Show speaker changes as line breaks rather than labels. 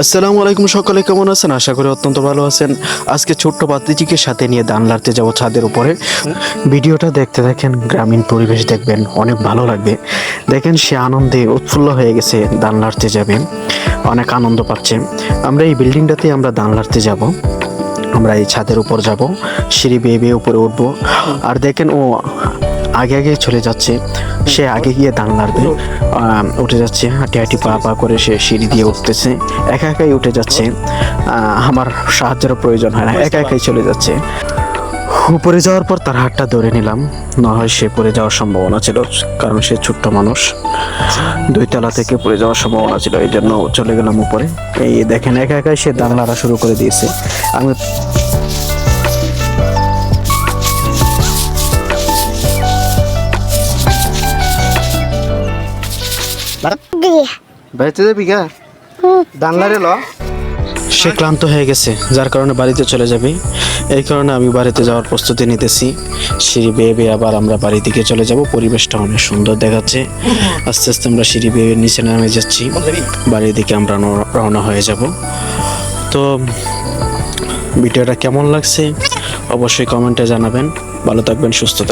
আসসালামু আলাইকুম সকলে, কেমন আছেন? আশা করি অত্যন্ত ভালো আছেন। আজকে ছোট্ট বাতিজিকে সাথে নিয়ে দান লাড়তে যাব ছাদের উপরে। ভিডিওটা দেখতে দেখেন, গ্রামীণ পরিবেশ দেখবেন, অনেক ভালো লাগবে। দেখেন সে আনন্দে উৎফুল্ল হয়ে গেছে দান লাড়তে যাবে। অনেক আনন্দ পাচ্ছে। আমরা এই বিল্ডিংটাতে আমরা দান লাড়তে যাব। আমরা এই ছাদের উপর যাব। সিঁড়ি বেয়ে বেয়ে উপরে উঠবো। আর দেখেন ও আগে আগে চলে যাচ্ছে। সে আগে গিয়ে দান লাড়বে উঠে যাচ্ছে। হাঁটি হাঁটি পা পা করে সে সিঁড়ি দিয়ে উঠতেছে। একা একাই উঠে যাচ্ছে। আমার সাহায্যের প্রয়োজন হয় না। একা একাই চলে যাচ্ছে। উপরে যাওয়ার পর তার হাতটা ধরে নিলাম। না হয় সে পড়ে যাওয়ার সম্ভাবনা ছিল, কারণ সে ছোট্ট মানুষ। দুই তলা থেকে পড়ে যাওয়ার সম্ভাবনা ছিল, এই জন্য চলে গেলাম উপরে। এই দেখেন, একা একাই সে দান শুরু করে দিয়েছে। আমি সে ক্লান্ত হয়ে গেছে, যার কারণে বাড়িতে চলে যাবে। এই কারণে আমি বাড়িতে যাওয়ার প্রস্তুতি নিতেছি। সিঁড়ি বেয়ে বেয়ে আবার আমরা বাড়ির দিকে চলে যাব। পরিবেশটা অনেক সুন্দর দেখাচ্ছে। আস্তে আস্তে আমরা সিঁড়ি বেয়ে নিচে নামে যাচ্ছি। বাড়ির দিকে আমরা রওনা হয়ে যাব। তো, ভিডিওটা কেমন লাগছে? অবশ্যই কমেন্টে জানাবেন। ভালো থাকবেন, সুস্থ থাকবেন।